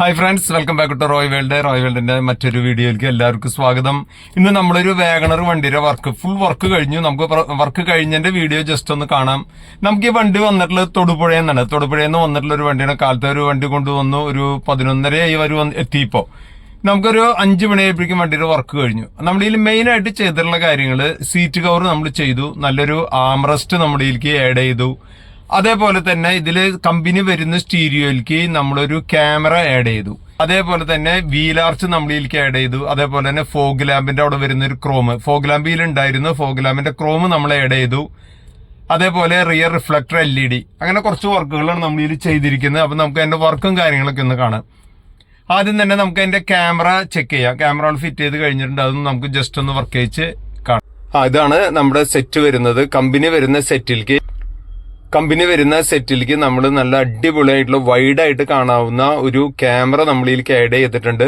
Hi friends welcome back to Roy world Roy വേൾഡിന്റെ മറ്റൊരു വീഡിയോയിലേക്ക് എല്ലാവർക്കും സ്വാഗതം. ഇന്ന് നമ്മളൊരു വാഗണർ വണ്ടിയുടെ വർക്ക് ഫുൾ വർക്ക് കഴിഞ്ഞു. നമുക്ക് വർക്ക് കഴിഞ്ഞതിന്റെ വീഡിയോ ജസ്റ്റ് ഒന്ന് കാണാം. നമുക്ക് ഈ വണ്ടി വന്നിട്ടുള്ളത് തൊടുപുഴയിൽ നിന്നാണ്. തൊടുപുഴയിൽ നിന്ന് വന്നിട്ടുള്ള ഒരു വണ്ടിയാണ്. കാലത്തെ ഒരു വണ്ടി കൊണ്ടുവന്നു. ഒരു പതിനൊന്നരയായി വരെ വന്ന് എത്തിയപ്പോ. നമുക്കൊരു അഞ്ച് മണിയായപ്പോഴേക്കും വണ്ടിയുടെ വർക്ക് കഴിഞ്ഞു. നമ്മുടെ ഇതിൽ മെയിൻ ആയിട്ട് ചെയ്തിട്ടുള്ള കാര്യങ്ങൾ സീറ്റ് കവർ നമ്മൾ ചെയ്തു. നല്ലൊരു ആംറസ്റ്റ് നമ്മുടെ ഇതിലേക്ക് ആഡ് ചെയ്തു. അതേപോലെ തന്നെ ഇതിൽ കമ്പനി വരുന്ന സ്റ്റീരിയോയിലേക്ക് നമ്മളൊരു ക്യാമറ ആഡ് ചെയ്തു. അതേപോലെ തന്നെ വീലാർച്ച് നമ്മളിലേക്ക് ആഡ് ചെയ്തു. അതേപോലെ തന്നെ ഫോഗ് ലാമ്പിന്റെ അവിടെ വരുന്ന ഒരു ക്രോം ഫോഗ് ലാമ്പിൽ ഉണ്ടായിരുന്നു ഫോഗ് ലാമ്പിന്റെ ക്രോം നമ്മൾ ആഡ് ചെയ്തു. അതേപോലെ rear reflector L E D അങ്ങനെ കുറച്ച് വർക്കുകളാണ് നമ്മൾ ഇതിൽ ചെയ്തിരിക്കുന്നത്. അപ്പം നമുക്ക് അതിന്റെ വർക്കും കാര്യങ്ങളൊക്കെ ഒന്ന് കാണാം. ആദ്യം തന്നെ നമുക്ക് അതിന്റെ ക്യാമറ ചെക്ക് ചെയ്യാം. ക്യാമറ ഫിറ്റ് ചെയ്ത് കഴിഞ്ഞിട്ടുണ്ട്. അതൊന്നും നമുക്ക് ജസ്റ്റ് ഒന്ന് വർക്ക് ചെയ്ച്ച് കാണാം. ആ ഇതാണ് നമ്മുടെ സെറ്റ് വരുന്നത്. കമ്പനി വരുന്ന സെറ്റിലേക്ക് കമ്പനി വരുന്ന സെറ്റിലേക്ക് നമ്മൾ നല്ല അടിപൊളിയായിട്ടുള്ള വൈഡ് ആയിട്ട് കാണാവുന്ന ഒരു ക്യാമറ നമ്മളിലേക്ക് ആഡ് ചെയ്തിട്ടുണ്ട്.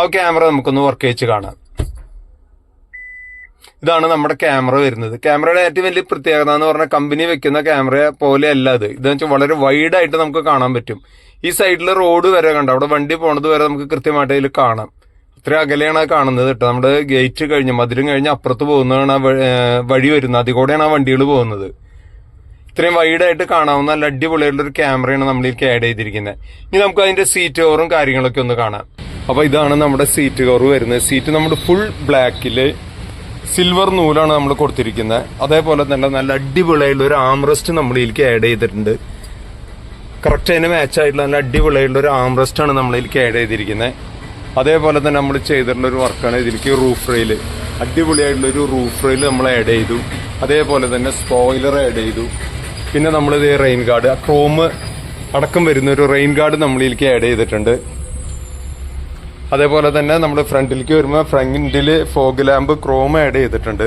ആ ക്യാമറ നമുക്കൊന്ന് വർക്ക് വെച്ച് കാണാം. ഇതാണ് നമ്മുടെ ക്യാമറ വരുന്നത്. ക്യാമറയുടെ ഏറ്റവും വലിയ പ്രത്യേകത എന്ന് പറഞ്ഞാൽ കമ്പനി വെക്കുന്ന ക്യാമറ പോലെ അല്ല ഇത് ഇതെന്ന് വെച്ചാൽ വളരെ വൈഡ് ആയിട്ട് നമുക്ക് കാണാൻ പറ്റും. ഈ സൈഡിൽ റോഡ് വരെ കണ്ട? അവിടെ വണ്ടി പോണത് വരെ നമുക്ക് കൃത്യമായിട്ട് അതിൽ കാണാം. അത്ര അകലെയാണ് കാണുന്നത് കേട്ടോ. നമ്മുടെ ഗേറ്റ് കഴിഞ്ഞ് മധുരം കഴിഞ്ഞ് അപ്പുറത്ത് പോകുന്നതാണ് വഴി വരുന്നത്. അതിൽ കൂടെയാണ് ആ വണ്ടികൾ പോകുന്നത്. ഇത്രയും വൈഡായിട്ട് കാണാവുന്ന നല്ല അടിപൊളിയായിട്ടുള്ള ഒരു ക്യാമറയാണ് നമ്മൾ നമ്മളിലേക്ക് ആഡ് ചെയ്തിരിക്കുന്നത് ഇനി നമുക്ക് അതിന്റെ സീറ്റ് കവറും കാര്യങ്ങളൊക്കെ ഒന്ന് കാണാം. അപ്പൊ ഇതാണ് നമ്മുടെ സീറ്റ് കവർ വരുന്നത്. സീറ്റ് നമ്മുടെ ഫുൾ ബ്ലാക്കിൽ സിൽവർ നൂലാണ് നമ്മൾ കൊടുത്തിരിക്കുന്നത് അതേപോലെ തന്നെ നല്ല അടിപൊളിയായിട്ടുള്ള ഒരു ആംറസ്റ്റ് നമ്മളിലേക്ക് ആഡ് ചെയ്തിട്ടുണ്ട്. കറക്റ്റ് അതിന് മാച്ച് ആയിട്ടുള്ള നല്ല അടിപൊളിയായിട്ടുള്ള ഒരു ആംറസ്റ്റ് ആണ് നമ്മൾ ഇതിലേക്ക് ആഡ് ചെയ്തിരിക്കുന്നത് അതേപോലെ തന്നെ നമ്മൾ ചെയ്തിട്ടുള്ള ഒരു വർക്കാണ് ഇതിലേക്ക് റൂഫ് റെയിൽ അടിപൊളിയായിട്ടുള്ള ഒരു റൂഫ് റെയിൽ നമ്മൾ ആഡ് ചെയ്തു. അതേപോലെ തന്നെ സ്പോയിലർ ആഡ് ചെയ്തു. പിന്നെ നമ്മൾ ഇത് റെയിൻ ഗാർഡ് ക്രോം അടക്കം വരുന്ന ഒരു റെയിൻ ഗാർഡ് നമ്മളിലേക്ക് ആഡ് ചെയ്തിട്ടുണ്ട്. അതേപോലെ തന്നെ നമ്മൾ ഫ്രണ്ടിലേക്ക് വരുമ്പോൾ ഫ്രണ്ടിൽ ഫോഗ് ലാമ്പ് ക്രോം ആഡ് ചെയ്തിട്ടുണ്ട്.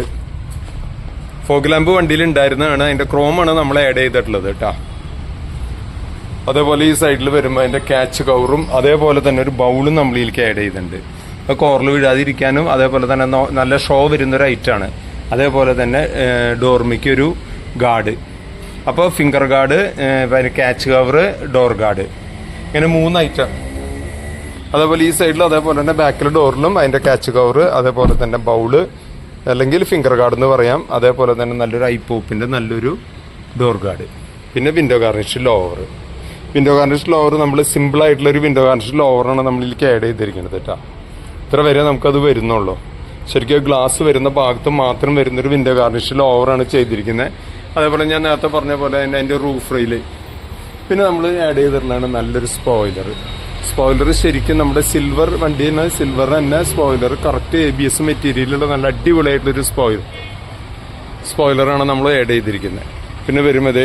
ഫോഗ് ലാമ്പ് വണ്ടിയിൽ ഉണ്ടായിരുന്നതാണ്. അതിന്റെ ക്രോമാണ് നമ്മൾ ആഡ് ചെയ്തിട്ടുള്ളത് കേട്ടോ അതേപോലെ ഈ സൈഡിൽ വരുമ്പോൾ അതിന്റെ ക്യാച്ച് കവറും അതേപോലെ തന്നെ ഒരു ബൗളും നമ്മളിലേക്ക് ആഡ് ചെയ്തിട്ടുണ്ട്. അത് കോറിൽ വീഴാതിരിക്കാനും അതേപോലെ തന്നെ നല്ല ഷോ വരുന്നൊരു ഐറ്റാണ് അതേപോലെ തന്നെ ഡോർമിക്കൊരു ഗാർഡ് അപ്പോൾ ഫിംഗർ ഗാർഡ് പിന്നെ ക്യാച്ച് കവർ ഡോർ ഗാർഡ് ഇങ്ങനെ മൂന്ന് ഐറ്റം അതേപോലെ ഈ സൈഡിൽ അതേപോലെ തന്നെ ബാക്കിൽ ഡോറിലും അതിന്റെ ക്യാച്ച് കവർ അതേപോലെ തന്നെ ബൗൾ അല്ലെങ്കിൽ ഫിംഗർ ഗാർഡ് എന്ന് പറയാം. അതേപോലെ തന്നെ നല്ലൊരു ഐ പോപ്പിന്റെ നല്ലൊരു ഡോർ ഗാർഡ് പിന്നെ window garnish lower window garnish lower നമ്മൾ സിമ്പിൾ ആയിട്ടുള്ള ഒരു വിൻഡോ ഗാർണിഷ് ലോവറാണ് നമ്മളിലേക്ക് ആഡ് ചെയ്തിരിക്കുന്നത് കേട്ടോ ഇത്ര വരെ നമുക്കത് വരുന്നുള്ളൂ. ശരിക്കും ഗ്ലാസ് വരുന്ന ഭാഗത്ത് മാത്രം വരുന്നൊരു വിൻഡോ ഗാർണിഷ് ലോവറാണ് ചെയ്തിരിക്കുന്നത് അതേപോലെ ഞാൻ നേരത്തെ പറഞ്ഞ പോലെ തന്നെ അതിന്റെ റൂഫ് റെയിൽ പിന്നെ നമ്മൾ ആഡ് ചെയ്തിട്ടുള്ളതാണ് നല്ലൊരു സ്പോയിലർ സ്പോയിലർ ശരിക്കും നമ്മുടെ സിൽവർ വണ്ടിയിൽ സിൽവർ തന്നെ spoiler correct A B S മെറ്റീരിയലുള്ള നല്ല അടിപൊളിയായിട്ടുള്ളൊരു സ്പോയിലർ സ്പോയിലറാണ് നമ്മൾ ആഡ് ചെയ്തിരിക്കുന്നത് പിന്നെ വരുമ്പോൾ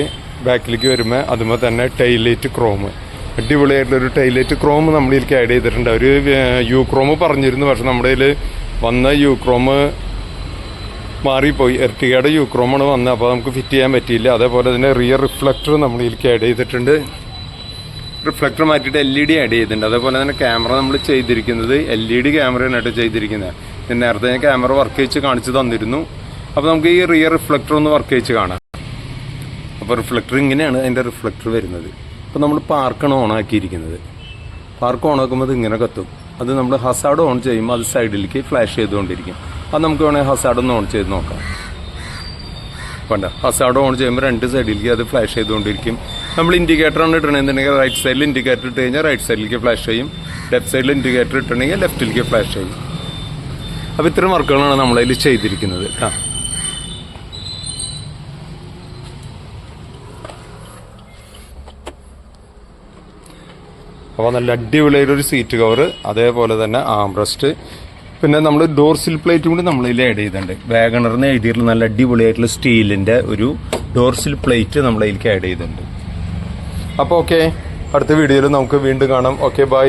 ബാക്കിലേക്ക് വരുമ്പോൾ അതുമ്പോൾ തന്നെ ടൈലൈറ്റ് ക്രോം അടിപൊളിയായിട്ടുള്ളൊരു ടൈലൈറ്റ് ക്രോം നമ്മളിലേക്ക് ആഡ് ചെയ്തിട്ടുണ്ട്. അവർ യു ക്രോം പറഞ്ഞിരുന്നു. പക്ഷെ നമ്മുടെ കയ്യിൽ വന്ന യു ക്രോം മാറിപ്പോയി. എർട്ടിഗയുടെ യുക്രോമാണ് വന്നത്. അപ്പോൾ നമുക്ക് ഫിറ്റ് ചെയ്യാൻ പറ്റിയില്ല. അതേപോലെ തന്നെ റിയർ റിഫ്ലക്ടർ നമ്മൾ ഇതിലേക്ക് ആഡ് ചെയ്തിട്ടുണ്ട്. റിഫ്ലക്ടർ മാറ്റിയിട്ട് എൽ ഇ ഡി ആഡ് ചെയ്തിട്ടുണ്ട്. അതേപോലെ തന്നെ ക്യാമറ നമ്മൾ ചെയ്തിരിക്കുന്നത് എൽ ഇ ഡി ക്യാമറയാണ് ചെയ്തിരിക്കുന്നത്. ഞാൻ നേരത്തെ ഞാൻ ക്യാമറ വർക്ക് ചെയ്ച്ച് കാണിച്ചു തന്നിരുന്നു. അപ്പോൾ നമുക്ക് ഈ റിയർ റിഫ്ലക്ടർ ഒന്ന് വർക്ക് ചെയ്ച്ച് കാണാം. അപ്പോൾ റിഫ്ലക്ടർ ഇങ്ങനെയാണ് അതിന്റെ റിഫ്ലക്ടർ വരുന്നത്. അപ്പോൾ നമ്മൾ പാർക്കാണ് ഓൺ ആക്കിയിരിക്കുന്നത്. പാർക്ക് ഓൺ ആക്കുമ്പോൾ അത് ഇങ്ങനെ കത്തും. അത് നമ്മൾ ഹസാഡ് ഓൺ ചെയ്യുമ്പോൾ അത് സൈഡിലേക്ക് ഫ്ലാഷ് ചെയ്തുകൊണ്ടിരിക്കും. അത് നമുക്ക് വേണമെങ്കിൽ ഹസാഡ് ഒന്ന് ഓൺ ചെയ്ത് നോക്കാം. വേണ്ട ഹസാഡ് ഓൺ ചെയ്യുമ്പോൾ രണ്ട് സൈഡിലേക്ക് അത് ഫ്ലാഷ് ചെയ്തുകൊണ്ടിരിക്കും. നമ്മൾ ഇൻഡിക്കേറ്റർ ആണ് ഇട്ടണമെന്നുണ്ടെങ്കിൽ റൈറ്റ് സൈഡിൽ ഇൻഡിക്കേറ്റർ ഇട്ട് കഴിഞ്ഞാൽ റൈറ്റ് സൈഡിലേക്ക് ഫ്ലാഷ് ചെയ്യും. ലെഫ്റ്റ് സൈഡിൽ ഇൻഡിക്കേറ്റർ ഇട്ടണമെങ്കിൽ ലെഫ്റ്റിലേക്ക് ഫ്ലാഷ് ചെയ്യും. അപ്പോൾ ഇത്തരം വർക്കുകളാണ് നമ്മളതിൽ ചെയ്തിരിക്കുന്നത്. കേട്ടോ അപ്പോൾ നല്ല അടിപൊളിയായിട്ടൊരു സീറ്റ് കവർ അതേപോലെ തന്നെ ആംബ്രസ്റ്റ് പിന്നെ നമ്മൾ ഡോർ സിൽ പ്ലേറ്റും കൂടി നമ്മളിൽ ആഡ് ചെയ്തിട്ടുണ്ട്. വാഗണറിന് എഴുതിയിട്ടുള്ള നല്ല അടിപൊളിയായിട്ടുള്ള സ്റ്റീലിന്റെ ഒരു ഡോർ സിൽ പ്ലേറ്റ് നമ്മൾ അതിലേക്ക് ആഡ് ചെയ്തിട്ടുണ്ട്. അപ്പോൾ ഓക്കെ അടുത്ത വീഡിയോയിൽ നമുക്ക് വീണ്ടും കാണാം. Okay bye